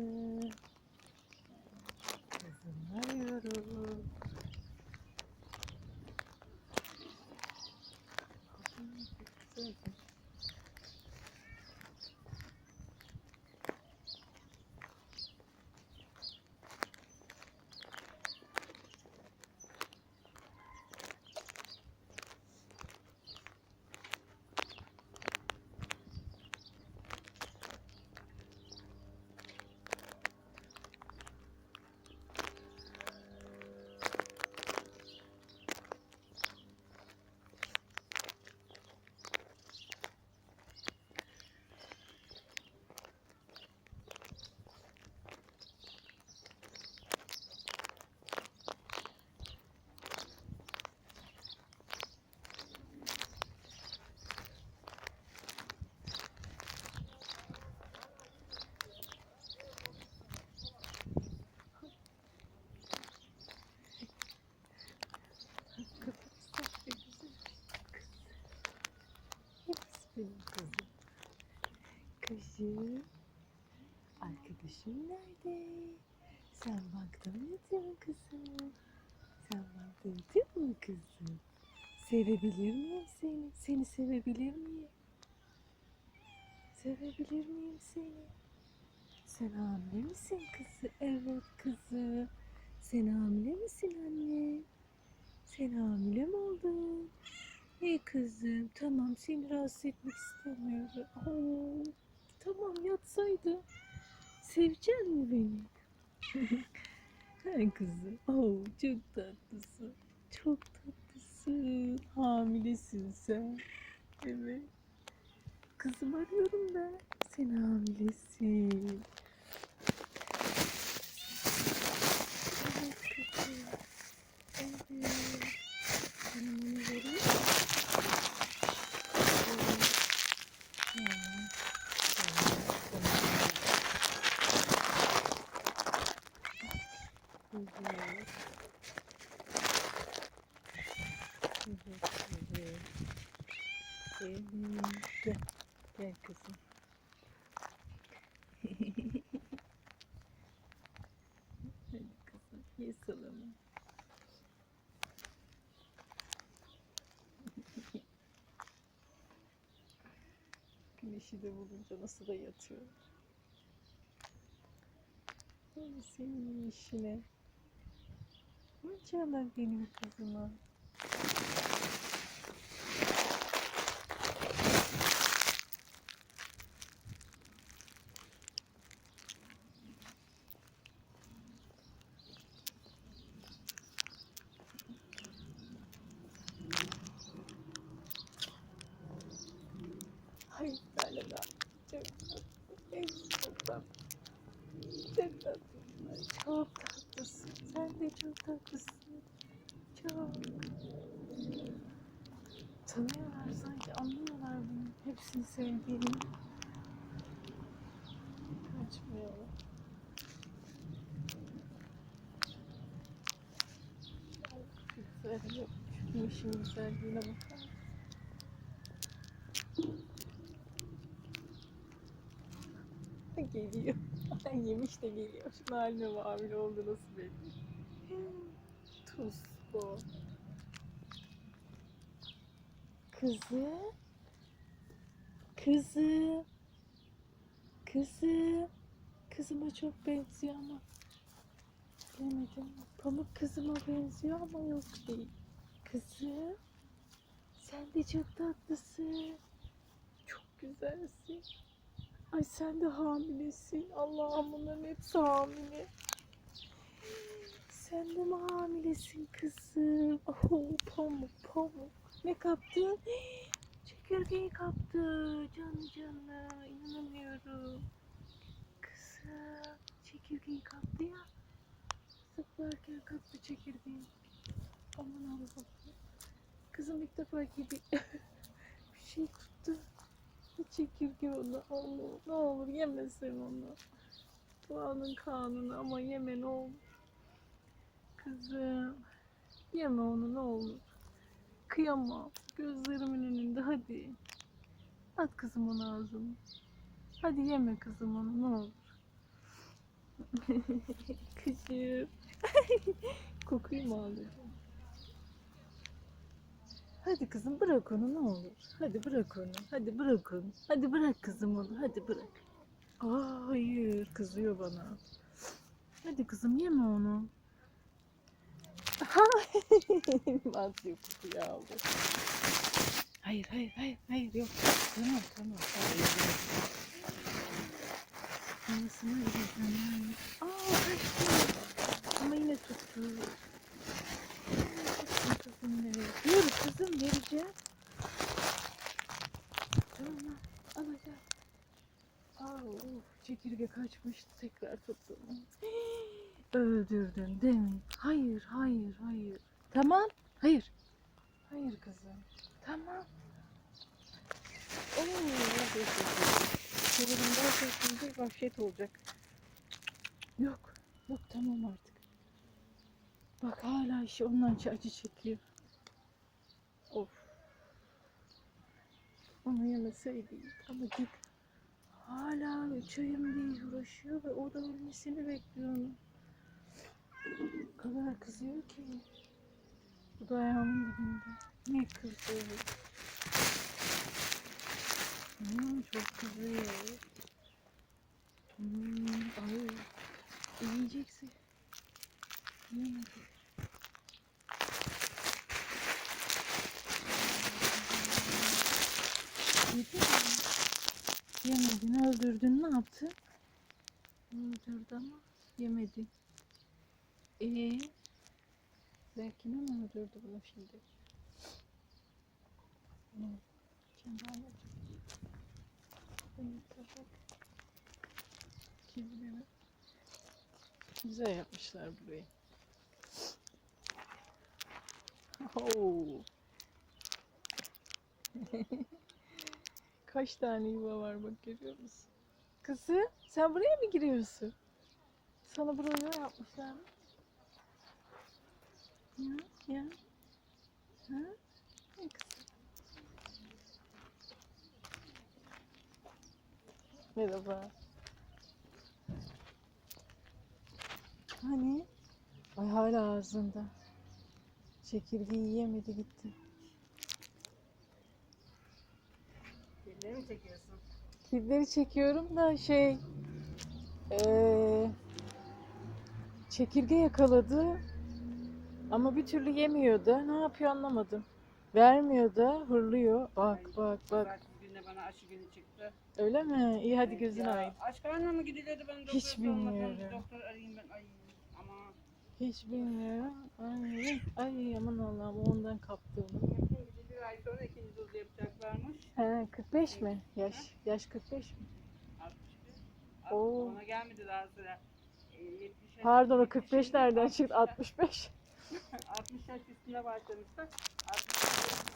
嗯 Kızım. Arkadaşım nerede? Sen bankta mı yatıyorsun kızım? Sen bankta yatıyor musun kızım? Sevebilir miyim seni? Seni sevebilir miyim? Sevebilir miyim seni? Sen hamile misin kızı? Evet kızı. Sen hamile misin anne? Sen hamile mi oldun? İyi kızım. Tamam seni rahatsız etmek istemiyorum. Oo, tamam yatsaydı. Sevecek mi beni? ha kızım. Oo, çok tatlısın. Çok tatlısın. Hamilesin sen. Evet. Kızım arıyorum ben. Sen hamilesin. Evet kızım. Evet. Sana bunu vereyim. mi? Evet. Tamam. Tamam. Evet. Evet, evet. Evet. Gel. Gel kızım. Hadi kızım. Ye salamı. Güneşi de bulunca nasıl da yatıyor. Hadi senin işine. Maşallah benim kızıma. Ay galiba çok tatlı. Hepsi çok tatlı. Çok tatlı. Çok tatlısın. Sen de çok tatlısın. Çok. Tanıyorlar sanki anlıyorlar bunu. Hepsini sevdiğini. Kaçmıyorlar. Güzel yok. Güneşin güzelliğine bakar mısın? Geliyor. Yemiş de geliyor. Şunun haline hamile oldu nasıl belli. Tuz bu. Kızı. Kızı. Kızı. Kızıma çok benziyor ama. Bilemedim. Pamuk kızıma benziyor ama yok değil. Kızı. Sen de çok tatlısın. Çok güzelsin. Ay sen de hamilesin. Allah'ım bunların hepsi hamile. Sen de mi hamilesin kızım? Oh pamuk pamuk. Ne kaptın? Çekirgeyi kaptı. Canı canı. İnanamıyorum. Kızım çekirgeyi kaptı ya. Zıplarken kaptı çekirgeyi. Aman Allah'ım. Kızım ilk defa gibi bir şey tuttu. Çekirge onu. Allah ne olur yemesin onu. Doğanın kanunu ama yeme ne olur. Kızım. Yeme onu ne olur. Kıyamam. Gözlerimin önünde hadi. At kızım onu ağzına. Hadi yeme kızım onu ne olur. Kızım. Kokuyu mu alacağım? Hadi kızım bırak onu ne olur. Hadi bırak onu. Hadi bırak onu. Hadi bırak kızım onu. Hadi bırak. Aa, hayır kızıyor bana. Hadi kızım yeme onu. Azıcık kokuyu aldı. Hayır hayır hayır hayır yok. Tamam tamam. Hayır, yok. Anasına gideceğim. Aa kaçtı. Ama yine tuttu. Kızım nereye? Dur kızım vereceğim. Tamam alacağım. Aa, of, çekirge kaçmıştı tekrar tuttum. Öldürdün değil mi? Hayır hayır hayır. Tamam. Hayır. Hayır kızım. Tamam. Oo, Çevirim gerçekten vahşet olacak. Yok. Yok tamam artık. Bak hala işi ondan acı çekiyor. Of. Onu yemeseydi amacık. Hala üç ayım değil uğraşıyor ve o da ölmesini bekliyor onu. O kadar kızıyor ki. Bu da ayağımın dibinde. Ne kızıyor? Hmm, çok kızıyor. Hmm, ay. Yiyeceksin. Yemedi. Yedi mi? Yemedin, öldürdün. Ne yaptın? Öldürdü ama yemedi. Ee, Zevkine mi öldürdü bunu şimdi? Güzel yapmışlar burayı. Oo. Kaç tane yuva var bak görüyor musun? Kızım sen buraya mı giriyorsun? Sana buraya yuva yapmışlar mı? Ya, ya. Ha? Ne kızım? Merhaba. Hani? Ay hala ağzında. Çekirgeyi yiyemedi gitti. Filmleri mi çekiyorsun? Kedileri çekiyorum da şey eee, çekirge yakaladı ama bir türlü yemiyor da ne yapıyor anlamadım. Vermiyor da hırlıyor. Bak bak bak. Belki bugün de bana aşı günü çıktı. Öyle mi? İyi hadi Evet gözün ya, aydın. Aşk karnına mı gidiliyordu ben doktor Hiç sormadan bilmiyorum. Doktor arayayım ben ay ama Hiç bilmiyorum. Ay, ay aman Allah'ım ondan kaptı onu. bir ay sonra ikinci dozu yapacaklarmış. He 45 mi? Yaş yaş 45 mi? 61. Oo. Ona gelmedi daha sıra. E, 70 yaş- Pardon o 70 45 şimdi nereden 60 çıktı? yaş- 65. 60 yaş üstüne başlamışlar. 60